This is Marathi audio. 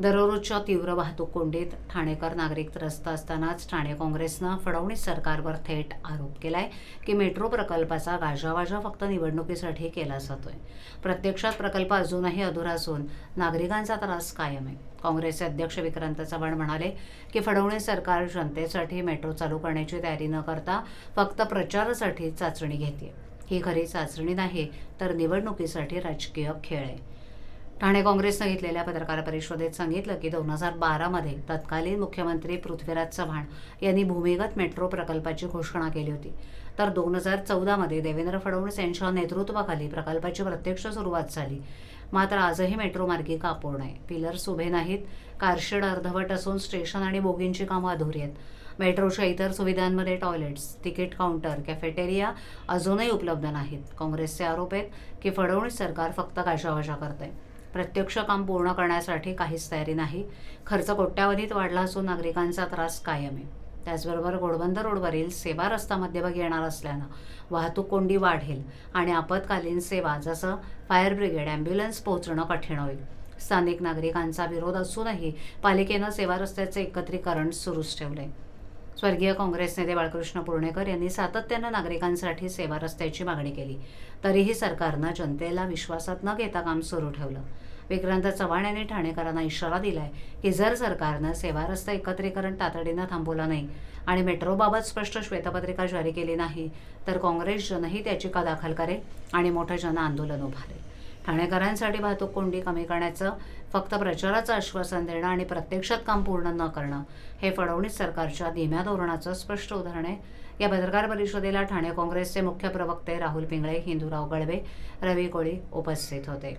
दररोजच्या तीव्र वाहतूक कोंडीत ठाणेकर नागरिक त्रस्त असतानाच ठाणे काँग्रेसनं फडणवीस सरकारवर थेट आरोप केलाय की मेट्रो प्रकल्पाचा गाजावाजा फक्त निवडणुकीसाठी केला जातोय. प्रत्यक्षात प्रकल्प अजूनही अधुरा असून नागरिकांचा त्रास कायम आहे. काँग्रेसचे अध्यक्ष विक्रांत चव्हाण म्हणाले की फडणवीस सरकार जनतेसाठी मेट्रो चालू करण्याची तयारी न करता फक्त प्रचारासाठी चाचणी घेते ही खरी चाचणी नाही तर निवडणुकीसाठी राजकीय खेळ आहे. ठाणे काँग्रेसनं घेतलेल्या पत्रकार परिषदेत सांगितलं की दोन हजार बारामध्ये तत्कालीन मुख्यमंत्री पृथ्वीराज चव्हाण यांनी भूमिगत मेट्रो प्रकल्पाची घोषणा केली होती. तर दोन हजार चौदामध्ये देवेंद्र फडणवीस यांच्या नेतृत्वाखाली प्रकल्पाची प्रत्यक्ष सुरुवात झाली. मात्र आजही मेट्रो मार्गिका अपूर्ण आहे पिलर्स उभे नाहीत. कारशेड अर्धवट असून स्टेशन आणि बोगींची कामं अधुरी आहेत. मेट्रोच्या इतर सुविधांमध्ये टॉयलेट्स तिकीट काउंटर कॅफेटेरिया अजूनही उपलब्ध नाहीत. काँग्रेसचे आरोप आहेत की फडणवीस सरकार फक्त काशाभाषा करत आहे प्रत्यक्ष काम पूर्ण करण्यासाठी काहीच तयारी नाही. खर्च कोट्यावधीत वाढला असून नागरिकांचा त्रास कायम आहे त्याचबरोबर घोडबंदर रोडवरील सेवा रस्ता मध्यभागी येणार असल्यानं वाहतूक कोंडी वाढेल आणि आपत्कालीन सेवा जसं फायर ब्रिगेड ॲम्ब्युलन्स पोहोचणं कठीण होईल. स्थानिक नागरिकांचा विरोध असूनही पालिकेनं सेवा रस्त्याचे एकत्रीकरण सुरूच ठेवले स्वर्गीय काँग्रेस नेते बाळकृष्ण पुर्णेकर यांनी सातत्यानं नागरिकांसाठी सेवा रस्त्याची मागणी केली. तरीही सरकारनं जनतेला विश्वासात न घेता काम सुरू ठेवलं. विक्रांत चव्हाण यांनी ठाणेकरांना इशारा दिलाय की जर सरकारनं सेवा रस्ता एकत्रीकरण तातडीनं थांबवलं नाही आणि मेट्रोबाबत स्पष्ट श्वेतपत्रिका जारी केली नाही तर काँग्रेस जनही त्याची का दाखल करेल आणि मोठं जन आंदोलन उभारेल. ठाणेकरांसाठी वाहतूक कोंडी कमी करण्याचं फक्त प्रचाराचं आश्वासन देणं आणि प्रत्यक्षात काम पूर्ण न करणं हे फडणवीस सरकारच्या धीम्या धोरणाचं स्पष्ट उदाहरण आहे. या पत्रकार परिषदेला ठाणे काँग्रेसचे मुख्य प्रवक्ते राहुल पिंगळे हिंदूराव गळवे रवी कोळी उपस्थित होते.